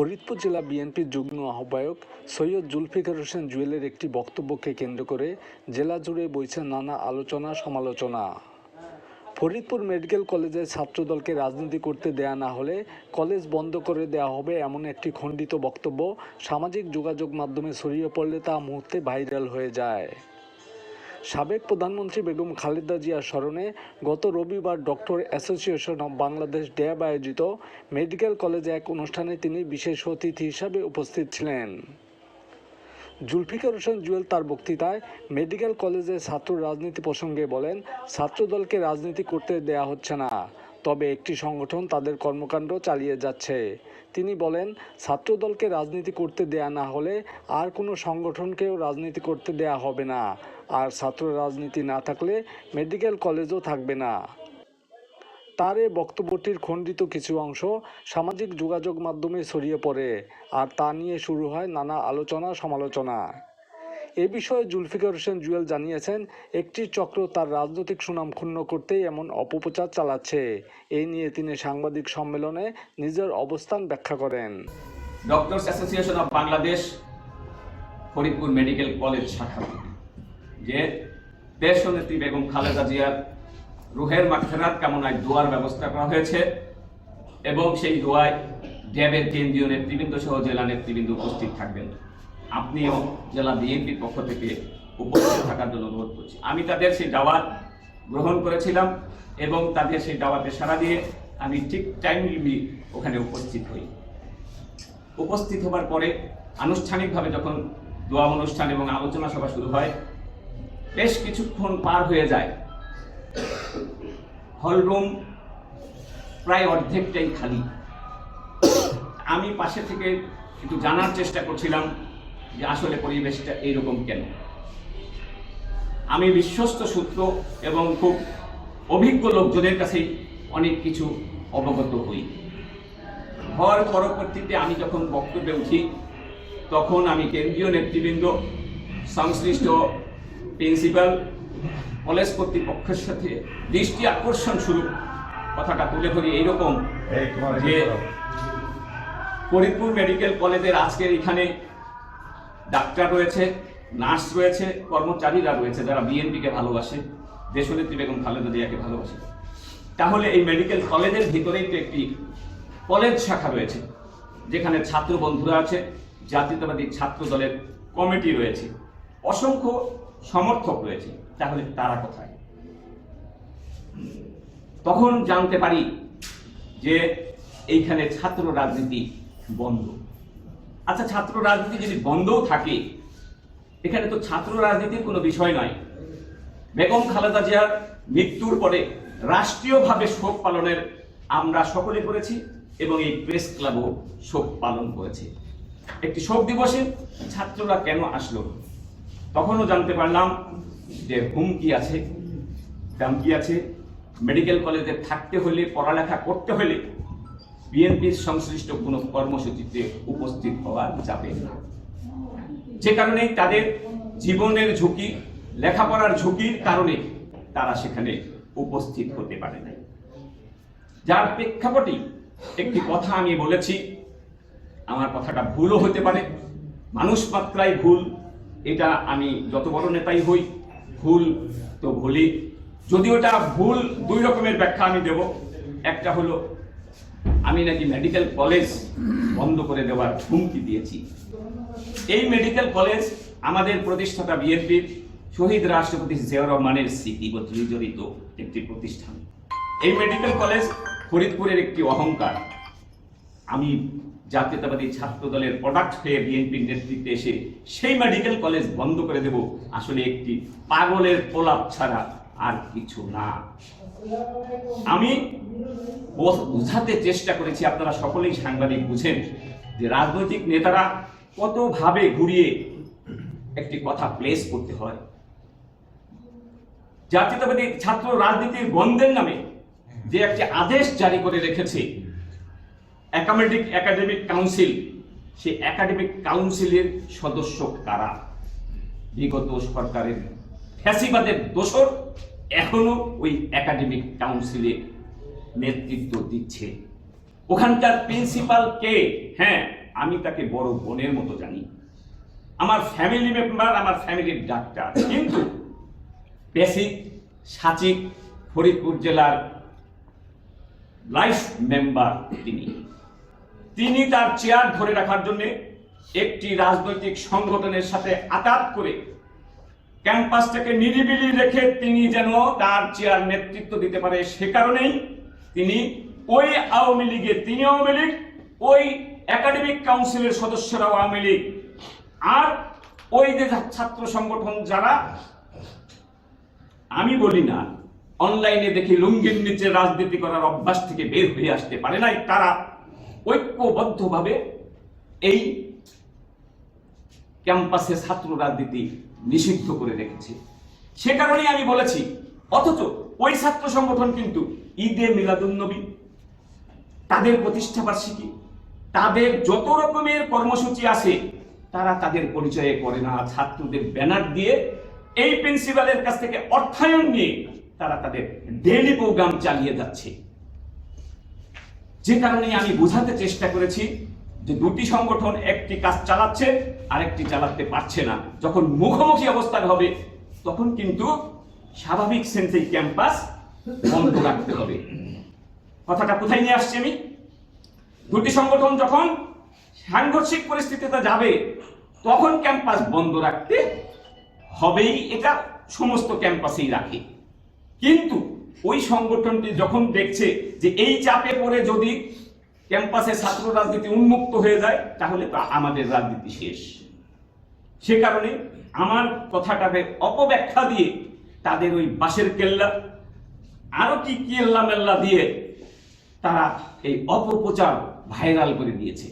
ফরিদপুর জেলা বিএনপির যুগ্ম আহ্বায়ক সৈয়দ জুলফিকার হোসেন জুয়েলের একটি বক্তব্যকে কেন্দ্র করে জেলা জুড়ে বইছে নানা আলোচনা, সমালোচনা। ফরিদপুর মেডিকেল কলেজের ছাত্রদলকে রাজনীতি করতে দেয়া না হলে কলেজ বন্ধ করে দেওয়া হবে এমন একটি খণ্ডিত বক্তব্য সামাজিক যোগাযোগ মাধ্যমে ছড়িয়ে পড়লে তা মুহূর্তে ভাইরাল হয়ে যায়। সাবেক প্রধানমন্ত্রী বেগম খালেদা জিয়ার স্মরণে গত রবিবার doctor association of Bangladesh DAB আয়োজিত মেডিকেল কলেজে এক অনুষ্ঠানে তিনি বিশেষ অতিথি হিসাবে উপস্থিত ছিলেন। জুলফিকার হোসেন জুয়েল তার বক্তৃতায় মেডিকেল কলেজে ছাত্র রাজনীতি প্রসঙ্গে বলেন, ছাত্রদলকে রাজনীতি করতে দেয়া হচ্ছে না। তবে একটি সংগঠন তাদের কর্মকাণ্ড চালিয়ে যাচ্ছে। তিনি বলেন, ছাত্রদলকে রাজনীতি করতে দেয়া না হলে আর কোনো সংগঠনকেও রাজনীতি করতে দেয়া হবে না। আর ছাত্র রাজনীতি না থাকলে মেডিকেল কলেজও থাকবে না। তার এই বক্তব্যটির খণ্ডিত কিছু অংশ সামাজিক যোগাযোগ মাধ্যমে ছড়িয়ে পড়ে, আর তা নিয়ে শুরু হয় নানা আলোচনা সমালোচনা এ বিষয়ে জুলফিকার হোসেন জুয়েল জানিয়েছেন, একটি চক্র তার রাজনৈতিক সুনাম ক্ষুণ্ণ করতেই এমন অপপ্রচার চালাচ্ছে। এই নিয়ে তিনি সাংবাদিক সম্মেলনে নিজের অবস্থান ব্যাখ্যা করেন। Doctors association of Bangladesh, Faridpur medical college শাখা। যে দেশ নেত্রী বেগম খালেদা জিয়ার রুহের মাগফিরাত কামনায় দোয়ার ব্যবস্থা করা হয়েছে এবং সেই দোয়ায় ড্যাবের কেন্দ্রীয় নেতৃবৃন্দ সহ জেলা নেতৃবৃন্দ উপস্থিত থাকবেন। আপনিও জেলা বিএনপির পক্ষ থেকে উপস্থিত থাকার জন্য অনুরোধ করছি। আমি তাদের সেই দাওয়াত গ্রহণ করেছিলাম এবং তাদের সেই দাওয়াতে সাড়া দিয়ে আমি ঠিক টাইমলি ওখানে উপস্থিত হই। উপস্থিত হবার পরে আনুষ্ঠানিকভাবে যখন দোয়া অনুষ্ঠান এবং আলোচনা সভা শুরু হয়, বেশ কিছুক্ষণ পার হয়ে যায়। হলরুম প্রায় অর্ধেকটাই খালি। আমি পাশে থেকে একটু জানার চেষ্টা করছিলাম যে আসলে পরিবেশটা এইরকম কেন? আমি বিশ্বস্ত সূত্র এবং খুব অভিজ্ঞ লোকজনের কাছেই অনেক কিছু অবগত হই। হওয়ার পরবর্তীতে আমি যখন বক্তব্যে উঠি তখন আমি কেন্দ্রীয় নেতৃবৃন্দ সংশ্লিষ্ট প্রিন্সিপাল কলেজ কর্তৃপক্ষের সাথে দৃষ্টি আকর্ষণ শুরু কথাটা তুলে ধরি এইরকম যে ফরিদপুর মেডিকেল কলেজের আজকের এখানে ডাক্তার রয়েছে, নার্স রয়েছে, কর্মচারীরা রয়েছে যারা বিএনপিকে ভালোবাসে, দেশনেত্রী বেগম খালেদা জিয়াকে ভালোবাসে। তাহলে এই মেডিকেল কলেজের ভিতরেই তো একটি কলেজ শাখা রয়েছে, যেখানে ছাত্র বন্ধুরা আছে, জাতীয়তাবাদী ছাত্র দলের কমিটি রয়েছে। অসংখ্য সমর্থক রয়েছে, তাহলে তারা কোথায়? তখন জানতে পারি যে এইখানে ছাত্র রাজনীতি বন্ধ। আচ্ছা ছাত্র রাজনীতি যদি বন্ধও থাকে, এখানে তো ছাত্র রাজনীতির কোনো বিষয় নয়। বেগম খালেদা জিয়ার মৃত্যুর পরে রাষ্ট্রীয়ভাবে শোক পালনের আমরা সকলে করেছি এবং এই প্রেস ক্লাবও শোক পালন করেছে। একটি শোক দিবসে ছাত্ররা কেন আসলো? তখনও জানতে পারলাম যে হুমকি আছে দামকি আছে। মেডিকেল কলেজে থাকতে হলে, পড়ালেখা করতে হলে বিএনপির সংশ্লিষ্ট কোনো কর্মসূচিতে উপস্থিত হওয়া যাবে না। যে কারণে তাদের জীবনের ঝুঁকি, লেখাপড়ার ঝুঁকির কারণে তারা সেখানে উপস্থিত হতে পারে নাই। যার প্রেক্ষাপটে একটি কথা আমি বলেছি, আমার কথাটা ভুলও হতে পারে। মানুষ মাত্রাই ভুল, এটা আমি যত বড় নেতাই হই, ভুল তো ভুলি যদি ওটা ভুল দুই রকমের ব্যাখ্যা আমি দেব। একটা হলো আমি নাকি মেডিকেল কলেজ বন্ধ করে দেওয়ার হুমকি দিয়েছি। এই মেডিকেল কলেজ আমাদের প্রতিষ্ঠাতা বিএনপির শহীদ রাষ্ট্রপতি জিয়াউর রহমানের স্মৃতি জড়িত একটি প্রতিষ্ঠান। এই মেডিকেল কলেজ ফরিদপুরের একটি অহংকার। আমি জাতীয়তাবাদী ছাত্র দলের প্রোডাক্ট হয়ে বিএনপির নেতৃত্বে এসে সেই মেডিকেল কলেজ বন্ধ করে দেব, আসলে একটি পাগলের প্রলাপ ছাড়া আর কিছু না। আমি বোঝ- বোঝাতে চেষ্টা করেছি, আপনারা সকলেই সাংবাদিক বুঝেন, যে রাজনৈতিক নেতারা কতভাবে ঘুরিয়ে একটি কথা প্লেস করতে হয়। জাতীয়তাবাদী ছাত্র রাজনীতির বন্ধের নামে যে একটি আদেশ জারি করে রেখেছে একাডেমিক একাডেমিক কাউন্সিল সেই একাডেমিক কাউন্সিলের সদস্য কারা? বিগত সরকারের ফ্যাসিবাদের দোষর এখনও ওই একাডেমিক কাউন্সিলে নেতৃত্ব দিচ্ছে। ওখানকার প্রিন্সিপাল কে? হ্যাঁ আমি তাকে বড় বোনের মতো জানি। আমার ফ্যামিলি মেম্বার আমার ফ্যামিলির ডাক্তার। কিন্তু বেসিক সাচিক ফরিদপুর জেলার লাইফ মেম্বার তিনি। তিনি তার চেয়ার ধরে রাখার জন্য একটি রাজনৈতিক সংগঠনের সাথে আঘাত করে ক্যাম্পাসটাকে নিরিবিলি রেখে তিনি যেন তার চেয়ার নেতৃত্ব দিতে পারে সে কারণেই তিনি ওই আওয়ামী লীগের, তিনি আওয়ামী লীগ, ওই একাডেমিক কাউন্সিলের সদস্যরা আওয়ামী লীগ। আর ওই যে ছাত্র সংগঠন যারা, আমি বলি না, অনলাইনে দেখি লুঙ্গির নিচে রাজনীতি করার অভ্যাস থেকে বের হয়ে আসতে পারে নাই, তারা ঐক্যবদ্ধভাবে এই ক্যাম্পাসে ছাত্র রাজনীতি নিষিদ্ধ করে রেখেছে। সে কারণেই আমি বলেছি, অথচ ওই ছাত্র সংগঠন কিন্তু ঈদে মিলাদুন্নবী তাদের প্রতিষ্ঠা বার্ষিকী, তাদের যত রকমের কর্মসূচি আছে, তারা তাদের পরিচয়ে করে না। ছাত্রদের ব্যানার দিয়ে এই প্রিন্সিপালের কাছ থেকে অর্থায়ন নিয়ে তারা তাদের ডেইলি প্রোগ্রাম চালিয়ে যাচ্ছে। যে কারণে আমি বোঝাতে চেষ্টা করেছি যে দুটি সংগঠন একটি কাজ চালাচ্ছে, আরেকটি চালাতে পারছে না। যখন মুখোমুখি অবস্থান হবে, তখন কিন্তু স্বাভাবিক সেন্সেই ক্যাম্পাস বন্ধ রাখতে হবে। কথাটা কোথায় নিয়ে আসছি আমি? দুটি সংগঠন যখন সাংঘর্ষিক পরিস্থিতিতে যাবে, তখন ক্যাম্পাস বন্ধ রাখতে হবেই, এটা সমস্ত ক্যাম্পাসেই রাখে। কিন্তু ওই সংগঠনটি যখন দেখছে যে এই চাপে পড়ে যদি ক্যাম্পাসে ছাত্র রাজনীতি উন্মুক্ত হয়ে যায়, তাহলে তা আমাদের রাজনীতি শেষ। সে কারণে আমার কথাটাকে অপব্যাখ্যা দিয়ে তাদের ওই বাসের কেল্লা, আরও কি কেল্লা মেল্লা দিয়ে তারা এই অপপ্রচার ভাইরাল করে দিয়েছে।